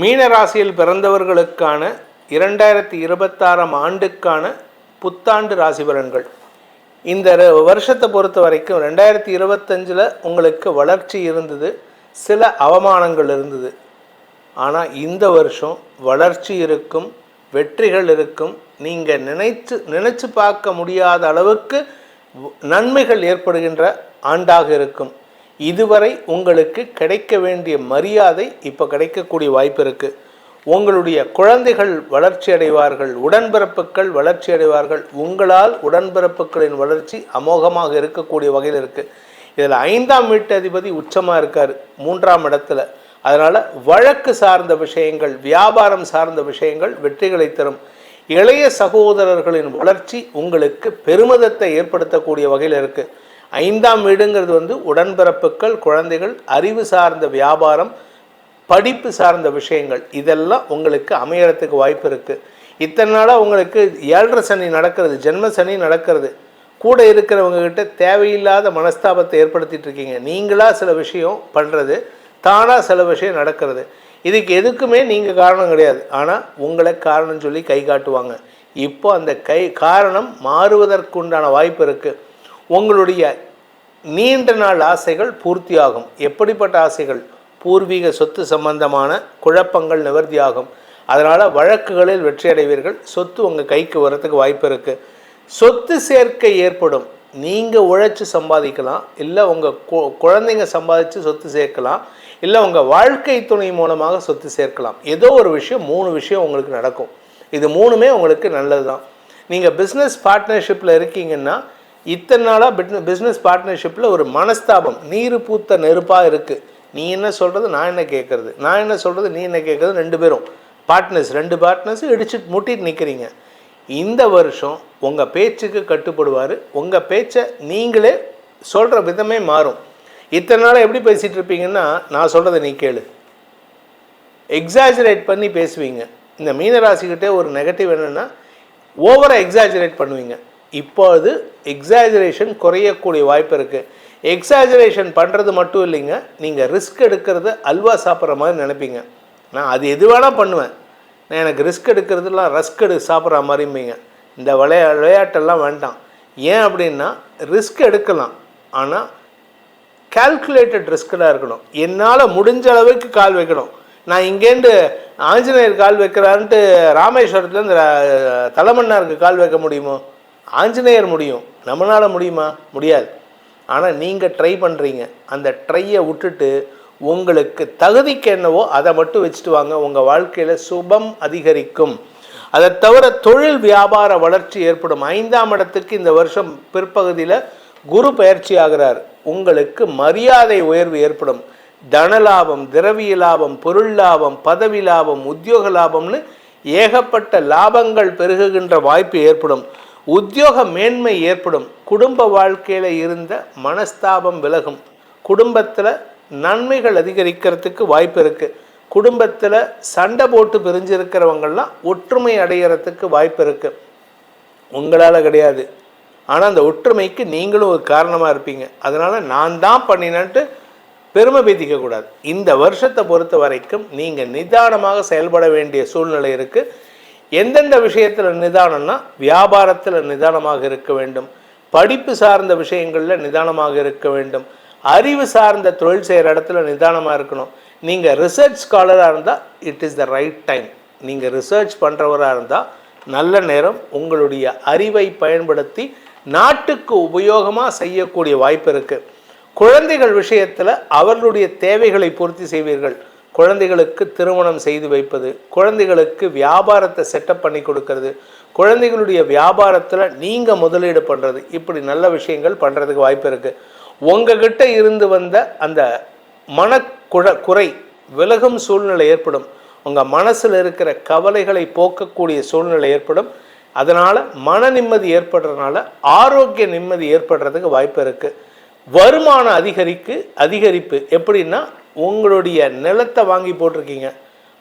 மீனராசியில் பிறந்தவர்களுக்கான இரண்டாயிரத்தி இருபத்தாறாம் ஆண்டுக்கான புத்தாண்டு ராசி பலன்கள். இந்த ர- வருஷத்தை பொறுத்த வரைக்கும் ரெண்டாயிரத்தி இருபத்தஞ்சில் உங்களுக்கு வளர்ச்சி இருந்தது சில அவமானங்கள் இருந்தது. ஆனால் இந்த வருஷம் வளர்ச்சி இருக்கும் வெற்றிகள் இருக்கும் நீங்கள் நினைச்சு நினைச்சு பார்க்க முடியாத அளவுக்கு நன்மைகள் ஏற்படுகின்ற ஆண்டாக இருக்கும். இதுவரை உங்களுக்கு கிடைக்க வேண்டிய மரியாதை இப்போ கிடைக்கக்கூடிய வாய்ப்பு இருக்குது உங்களுடைய குழந்தைகள் வளர்ச்சி அடைவார்கள் உடன்பிறப்புகள் வளர்ச்சி அடைவார்கள் உங்களால் உடன்பிறப்புகளின் வளர்ச்சி அமோகமாக இருக்கக்கூடிய வகையில் இருக்குது இதில் ஐந்தாம் வீட்டு அதிபதி உச்சமாக இருக்கார் மூன்றாம் இடத்துல. அதனால் வழக்கு சார்ந்த விஷயங்கள் வியாபாரம் சார்ந்த விஷயங்கள் வெற்றிகளை தரும். இளைய சகோதரர்களின் வளர்ச்சி உங்களுக்கு பெருமிதத்தை ஏற்படுத்தக்கூடிய வகையில் இருக்குது ஐந்தாம் வீடுங்கிறது வந்து உடன்பிறப்புகள் குழந்தைகள் அறிவு சார்ந்த வியாபாரம் படிப்பு சார்ந்த விஷயங்கள். இதெல்லாம் உங்களுக்கு அமையறதுக்கு வாய்ப்பு இருக்குது இத்தனை நாளாக உங்களுக்கு ஏழரை சனி நடக்கிறது ஜென்ம சனி நடக்கிறது. கூட இருக்கிறவங்கக்கிட்ட தேவையில்லாத மனஸ்தாபத்தை ஏற்படுத்திட்டு இருக்கீங்க. நீங்களாக சில விஷயம் பண்ணுறது தானாக சில விஷயம் நடக்கிறது. இதுக்கு எதுக்குமே நீங்கள் காரணம் கிடையாது. ஆனால் உங்களை காரணம் சொல்லி கை காட்டுவாங்க. இப்போ அந்த கை காரணம் மாறுவதற்குண்டான வாய்ப்பு இருக்குது உங்களுடைய நீண்ட நாள் ஆசைகள் பூர்த்தியாகும். எப்படிப்பட்ட ஆசைகள்? பூர்வீக சொத்து சம்பந்தமான குழப்பங்கள் நிவர்த்தியாகும். அதனால் வழக்குகளில் வெற்றி அடைவீர்கள் சொத்து உங்கள் கைக்கு வரத்துக்கு வாய்ப்பு இருக்குது சொத்து சேர்க்கை ஏற்படும். நீங்கள் உழைச்சி சம்பாதிக்கலாம். இல்லை உங்கள் கு- குழந்தைங்க சம்பாதிச்சு சொத்து சேர்க்கலாம். இல்லை உங்கள் வாழ்க்கை துணை மூலமாக சொத்து சேர்க்கலாம். ஏதோ ஒரு விஷயம் மூணு விஷயம் உங்களுக்கு நடக்கும். இது மூணுமே உங்களுக்கு நல்லது தான் நீங்கள் பிஸ்னஸ் பார்ட்னர்ஷிப்பில் இருக்கீங்கன்னா இத்தனை நாளாக பிட்ன பிஸ்னஸ் பார்ட்னர்ஷிப்பில் ஒரு மனஸ்தாபம். நீர் பூத்த நெருப்பாக இருக்குது நீ என்ன சொல்கிறது நான் என்ன கேட்குறது நான் என்ன சொல்கிறது நீ என்ன கேட்குறது ரெண்டு பேரும். பார்ட்னர்ஸ் ரெண்டு பார்ட்னர்ஸும் இடிச்சுட்டு முட்டிட்டு நிற்கிறீங்க இந்த வருஷம் உங்கள் பேச்சுக்கு கட்டுப்படுவார். உங்கள் பேச்சை நீங்களே சொல்கிற விதமே மாறும். இத்தனை நாளாக எப்படி பேசிகிட்டு இருப்பீங்கன்னா நான் சொல்கிறத நீ கேளு. எக்ஸாஜரேட் பண்ணி பேசுவீங்க. இந்த மீனராசிக்கிட்டே ஒரு நெகட்டிவ் என்னென்னா ஓவராக எக்ஸாஜரேட் பண்ணுவீங்க. இப்போது எக்ஸாஜரேஷன் குறையக்கூடிய வாய்ப்பு இருக்குது எக்ஸாஜரேஷன் பண்ணுறது மட்டும் இல்லைங்க. நீங்கள் ரிஸ்க் எடுக்கிறது அல்வா சாப்பிட்ற மாதிரி நினைப்பீங்க. நான் அது எது வேணால் பண்ணுவேன். நான் எனக்கு ரிஸ்க் எடுக்கிறதுலாம் ரஸ்க் எடு சாப்பிட்ற மாதிரிம்பீங்க. இந்த விளையா விளையாட்டெல்லாம் வேண்டாம். ஏன் அப்படின்னா ரிஸ்க் எடுக்கலாம். ஆனால் கால்குலேட்டட் ரிஸ்கடாக இருக்கணும். என்னால் முடிஞ்ச அளவுக்கு கால் வைக்கணும். நான் இங்கேருந்து ஆஞ்சநேயர் கால் வைக்கிறான்ட்டு ராமேஸ்வரத்துலேருந்து தலைமன்னாருக்கு கால் வைக்க முடியுமோ? ஆஞ்சநேயர் முடியும். நம்மளால் முடியுமா? முடியாது. ஆனால் நீங்கள் ட்ரை பண்ணுறீங்க அந்த ட்ரையை விட்டுட்டு உங்களுக்கு தகுதிக்கு என்னவோ அதை மட்டும் வச்சுட்டு வாங்க. உங்கள் வாழ்க்கையில் சுபம் அதிகரிக்கும். அதை தவிர தொழில் வியாபார வளர்ச்சி ஏற்படும். ஐந்தாம் இடத்துக்கு இந்த வருஷம் பிற்பகுதியில் குரு பயிற்சி ஆகிறார். உங்களுக்கு மரியாதை உயர்வு ஏற்படும். தனலாபம் திரவிய லாபம் பொருள் லாபம் பதவி லாபம் உத்தியோக லாபம்னு ஏகப்பட்ட லாபங்கள் பெருகுகின்ற வாய்ப்பு ஏற்படும். உத்தியோக மேன்மை ஏற்படும். குடும்ப வாழ்க்கையில் இருந்த மனஸ்தாபம் விலகும். குடும்பத்தில் நன்மைகள் அதிகரிக்கிறதுக்கு வாய்ப்பு இருக்குது குடும்பத்தில் சண்டை போட்டு பிரிஞ்சிருக்கிறவங்கெல்லாம் ஒற்றுமை அடைகிறதுக்கு வாய்ப்பு இருக்குது உங்களால் கிடையாது. ஆனால் அந்த ஒற்றுமைக்கு நீங்களும் ஒரு காரணமாக இருப்பீங்க. அதனால் நான் தான் பண்ணினேன்ட்டு பெருமை பேதிக்கக்கூடாது இந்த வருஷத்தை பொறுத்த வரைக்கும் நீங்கள் நிதானமாக செயல்பட வேண்டிய சூழ்நிலை இருக்குது எந்தெந்த விஷயத்தில் நிதானம்னா வியாபாரத்தில் நிதானமாக இருக்க வேண்டும். படிப்பு சார்ந்த விஷயங்களில் நிதானமாக இருக்க வேண்டும். அறிவு சார்ந்த தொழில் செய்கிற இடத்துல நிதானமாக இருக்கணும். நீங்கள் ரிசர்ச் ஸ்காலராக இருந்தால் it is the right time நீங்கள் ரிசர்ச் பண்ணுறவராக இருந்தால் நல்ல நேரம் உங்களுடைய அறிவை பயன்படுத்தி நாட்டுக்கு உபயோகமாக செய்யக்கூடிய வாய்ப்பு இருக்குது குழந்தைகள் விஷயத்தில் அவர்களுடைய தேவைகளை பூர்த்தி செய்வீர்கள். குழந்தைகளுக்கு திருமணம் செய்து வைப்பது குழந்தைகளுக்கு வியாபாரத்தை செட்டப் பண்ணி கொடுக்கறது குழந்தைகளுடைய வியாபாரத்தில் நீங்கள் முதலீடு பண்ணுறது இப்படி நல்ல விஷயங்கள் பண்ணுறதுக்கு வாய்ப்பு இருக்குது உங்ககிட்ட இருந்து வந்த அந்த மனக்குழ குறை விலகும் சூழ்நிலை ஏற்படும். உங்கள் மனசில் இருக்கிற கவலைகளை போக்கக்கூடிய சூழ்நிலை ஏற்படும். அதனால் மன நிம்மதி ஏற்படுறதுனால ஆரோக்கிய நிம்மதி ஏற்படுறதுக்கு வாய்ப்பு இருக்குது வருமான அதிகரிக்கு அதிகரிப்பு. எப்படின்னா உங்களுடைய நிலத்தை வாங்கி போட்டிருக்கீங்க.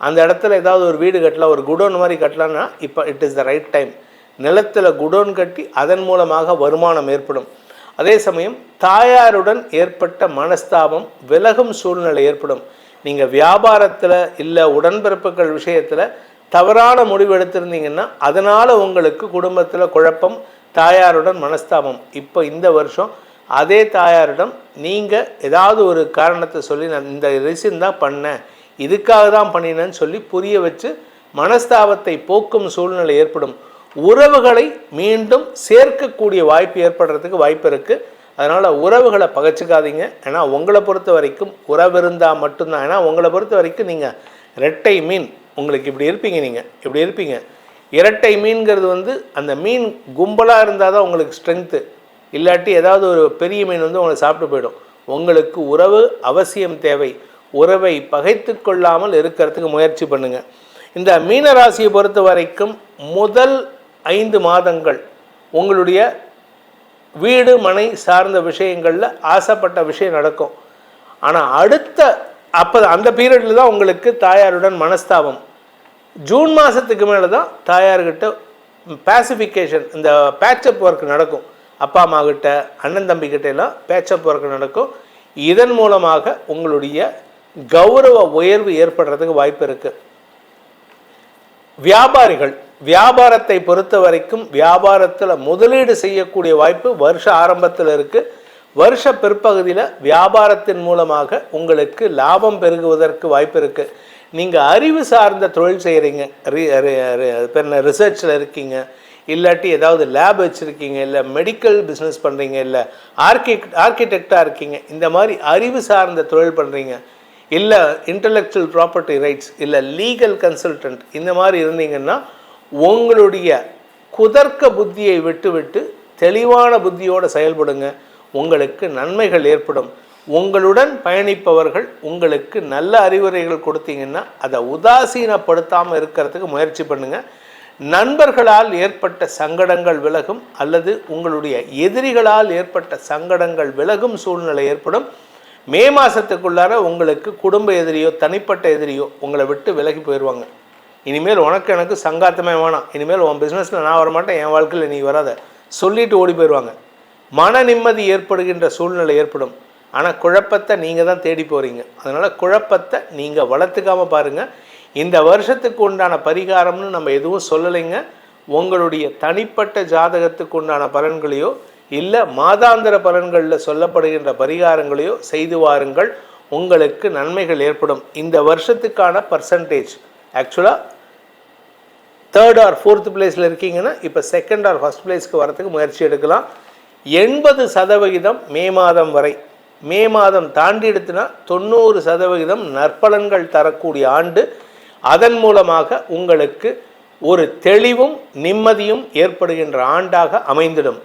அந்த இடத்துல ஏதாவது ஒரு வீடு கட்டலாம் ஒரு குடோன் மாதிரி கட்டலாம்னா இப்போ it is the right time நிலத்தில் குடோன் கட்டி அதன் மூலமாக வருமானம் ஏற்படும். அதே சமயம் தாயாருடன் ஏற்பட்ட மனஸ்தாபம் விலகும் சூழ்நிலை ஏற்படும். நீங்கள் வியாபாரத்தில் இல்லை உடன்பிறப்புகள் விஷயத்தில் தவறான முடிவு எடுத்திருந்தீங்கன்னா அதனால் உங்களுக்கு குடும்பத்தில் குழப்பம் தாயாருடன் மனஸ்தாபம். இப்போ இந்த வருஷம் அதே தாயாரிடம் நீங்கள் ஏதாவது ஒரு காரணத்தை சொல்லி நான் இந்த ரிசின் தான் பண்ணேன். இதுக்காக தான் பண்ணினேன்னு சொல்லி புரிய வச்சு மனஸ்தாபத்தை போக்கும் சூழ்நிலை ஏற்படும். உறவுகளை மீண்டும் சேர்க்கக்கூடிய வாய்ப்பு ஏற்படுறதுக்கு வாய்ப்பு இருக்குது அதனால் உறவுகளை பகச்சிக்காதீங்க. ஏன்னா உங்களை பொறுத்த வரைக்கும் உறவு இருந்தால் மட்டும்தான். ஏன்னா உங்களை பொறுத்த வரைக்கும் நீங்கள் ரெட்டை மீன். உங்களுக்கு இப்படி இருப்பீங்க நீங்கள் இப்படி இருப்பீங்க. இரட்டை மீன்கிறது வந்து அந்த மீன் கும்பலாக இருந்தால் தான் உங்களுக்கு ஸ்ட்ரென்த்து இல்லாட்டி ஏதாவது ஒரு பெரிய மீன் வந்து உங்களை சாப்பிட்டு போயிடும். உங்களுக்கு உறவு அவசியம் தேவை. உறவை பகைத்து கொள்ளாமல் இருக்கிறதுக்கு முயற்சி பண்ணுங்கள் இந்த மீன ராசியை பொறுத்த வரைக்கும் முதல் ஐந்து மாதங்கள் உங்களுடைய வீடு மனை சார்ந்த விஷயங்களில் ஆசைப்பட்ட விஷயம் நடக்கும். ஆனால் அடுத்த அப்போ அந்த பீரியடில் தான் உங்களுக்கு தாயாருடன் மனஸ்தாபம். ஜூன் மாதத்துக்கு மேலே தான் தாயார்கிட்ட பேசிஃபிகேஷன் இந்த பேச்சப் ஒர்க் நடக்கும். அப்பா அம்மா கிட்ட அண்ணன் தம்பி கிட்ட எல்லாம் பேச்சை ஒர்க் நடக்கும். இதன் மூலமாக உங்களுடைய கௌரவ உயர்வு ஏற்படுறதுக்கு வாய்ப்பு இருக்குது வியாபாரிகள் வியாபாரத்தை பொறுத்த வரைக்கும் வியாபாரத்தில் முதலீடு செய்யக்கூடிய வாய்ப்பு வருஷ ஆரம்பத்தில் இருக்குது வருஷ பிற்பகுதியில் வியாபாரத்தின் மூலமாக உங்களுக்கு லாபம் பெருகுவதற்கு வாய்ப்பு இருக்குது நீங்கள் அறிவு சார்ந்த தொழில் செய்கிறீங்க ரிசர்ச்சில் இருக்கீங்க. இல்லாட்டி ஏதாவது லேப் வச்சுருக்கீங்க இல்லை மெடிக்கல் பிஸ்னஸ் பண்ணுறீங்க இல்லை ஆர்கிடெக்ட் ஆர்கிடெக்டாக இருக்கீங்க இந்த மாதிரி அறிவு சார்ந்த தொழில் பண்ணுறீங்க இல்லை இன்டலெக்சுவல் ப்ராப்பர்ட்டி ரைட்ஸ் இல்லை லீகல் கன்சல்டன்ட் இந்த மாதிரி இருந்தீங்கன்னா உங்களுடைய குதர்க்க புத்தியை விட்டுவிட்டு தெளிவான புத்தியோடு செயல்படுங்க. உங்களுக்கு நன்மைகள் ஏற்படும். உங்களுடன் பயணிப்பவர்கள் உங்களுக்கு நல்ல அறிவுரைகள் கொடுத்தீங்கன்னா அதை உதாசீனப்படுத்தாமல் இருக்கிறதுக்கு முயற்சி பண்ணுங்கள் நண்பர்களால் ஏற்பட்ட சங்கடங்கள் விலகும் அல்லது உங்களுடைய எதிரிகளால் ஏற்பட்ட சங்கடங்கள் விலகும் சூழ்நிலை ஏற்படும். மே மாதத்துக்குள்ளார உங்களுக்கு குடும்ப எதிரியோ தனிப்பட்ட எதிரியோ உங்களை விட்டு விலகி போயிடுவாங்க இனிமேல் உனக்கு எனக்கு சங்காத்தமே வேணாம். இனிமேல் உன் பிஸ்னஸில் நான் வரமாட்டேன். என் வாழ்க்கையில் நீ வராத. சொல்லிட்டு ஓடி போயிடுவாங்க மன நிம்மதி ஏற்படுகின்ற சூழ்நிலை ஏற்படும். ஆனால் குழப்பத்தை நீங்கள் தான் தேடி போகிறீங்க அதனால் குழப்பத்தை நீங்கள் வளர்த்துக்காமல் பாருங்கள் இந்த வருஷத்துக்கு உண்டான பரிகாரம்னு நம்ம எதுவும் சொல்லலைங்க. உங்களுடைய தனிப்பட்ட ஜாதகத்துக்கு உண்டான பலன்களையோ இல்லை மாதாந்திர பலன்களில் சொல்லப்படுகின்ற பரிகாரங்களையோ செய்து வாருங்கள். உங்களுக்கு நன்மைகள் ஏற்படும். இந்த வருஷத்துக்கான பர்சன்டேஜ் ஆக்சுவலாக தேர்ட் ஆர் ஃபோர்த் பிளேஸில் இருக்கீங்கன்னா இப்போ செகண்ட் ஆர் ஃபஸ்ட் பிளேஸ்க்கு வரத்துக்கு முயற்சி எடுக்கலாம். எண்பது சதவிகிதம் மே மாதம் வரை மே மாதம் தாண்டி எடுத்துனா தொண்ணூறு சதவிகிதம் நற்பலன்கள் தரக்கூடிய ஆண்டு அதன் மூலமாக உங்களுக்கு ஒரு தெளிவும் நிம்மதியும் ஏற்படுகின்ற ஆண்டாக அமைந்திடும்.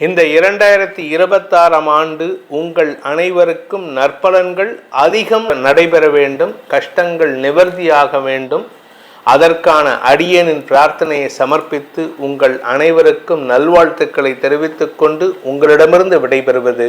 இந்த இரண்டாயிரத்தி இருபத்தாறாம் ஆண்டு உங்கள் அனைவருக்கும் நற்பலன்கள் அதிகம் நடைபெற வேண்டும் கஷ்டங்கள் நிவர்த்தியாக வேண்டும். அதற்கான அடியனின் பிரார்த்தனையை சமர்ப்பித்து உங்கள் அனைவருக்கும் நல்வாழ்த்துக்களை தெரிவித்துக்கொண்டு உங்களிடமிருந்து விடைபெறுவது